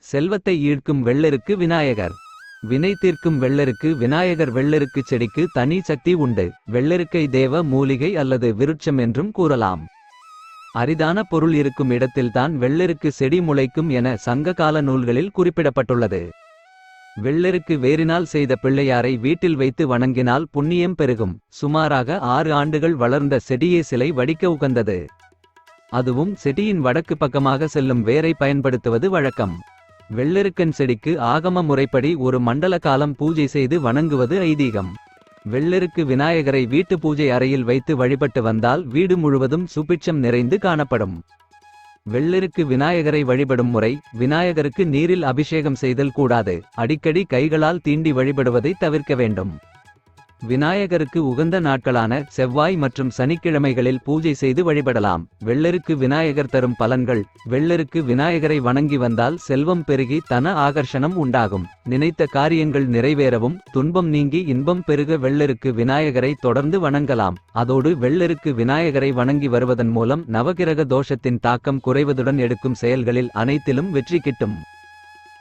செல்வத்தை ஈர்க்கும் வெள்ளருக்கு விநாயகர். வினை தீர்க்கும் வெள்ளருக்கு விநாயகர் வெள்ளருக்கு செடிக்கு தனி சக்தி உண்டு. வெள்ளருக்கை தேவ மூலிகை அல்லது விருட்சம் என்றும் கூறலாம். அரிதான பொருள் இருக்கும் இடத்தில்தான் வெள்ளருக்கு செடி முளைக்கும் என சங்ககால நூல்களில் குறிப்பிடப்பட்டுள்ளது. வெள்ளருக்கு வேரினால் செய்த பிள்ளையாரை வீட்டில் வைத்து வணங்கினால் புண்ணியம் பெருகும். சுமாராக ஆறு ஆண்டுகள் வளர்ந்த செடியே சிலை வடிக்க உகந்தது. அதுவும் செடியின் வடக்கு பக்கமாக செல்லும் வேரை பயன்படுத்துவது வழக்கம். வெள்ளெருக்கன் செடிக்கு ஆகம முறைப்படி ஒரு மண்டல காலம் பூஜை செய்து வணங்குவது ஐதீகம். வெள்ளெருக்கு விநாயகரை வீட்டு பூஜை அறையில் வைத்து வழிபட்டு வந்தால் வீடு முழுவதும் சுபிட்சம் நிறைந்து காணப்படும். வெள்ளெருக்கு விநாயகரை வழிபடும் முறை விநாயகருக்கு நீரில் அபிஷேகம் செய்தல் கூடாது அடிக்கடி கைகளால் தீண்டி வழிபடுவதை தவிர்க்க வேண்டும். விநாயகருக்கு உகந்த நாட்களான செவ்வாய் மற்றும் சனிக்கிழமைகளில் பூஜை செய்து வழிபடலாம். வெள்ளருக்கு விநாயகர் தரும் பலன்கள் வெள்ளருக்கு விநாயகரை வணங்கி வந்தால் செல்வம் பெருகி தன ஆகர்ஷணம் உண்டாகும். நினைத்த காரியங்கள் நிறைவேறவும் துன்பம் நீங்கி இன்பம் பெருக வெள்ளருக்கு விநாயகரை தொடர்ந்து வணங்கலாம். அதோடு வெள்ளருக்கு விநாயகரை வணங்கி வருவதன் மூலம் நவகிரக தோஷத்தின் தாக்கம் குறைவதுடன் எடுக்கும் செயல்களில் அனைத்திலும் வெற்றி கிட்டும்.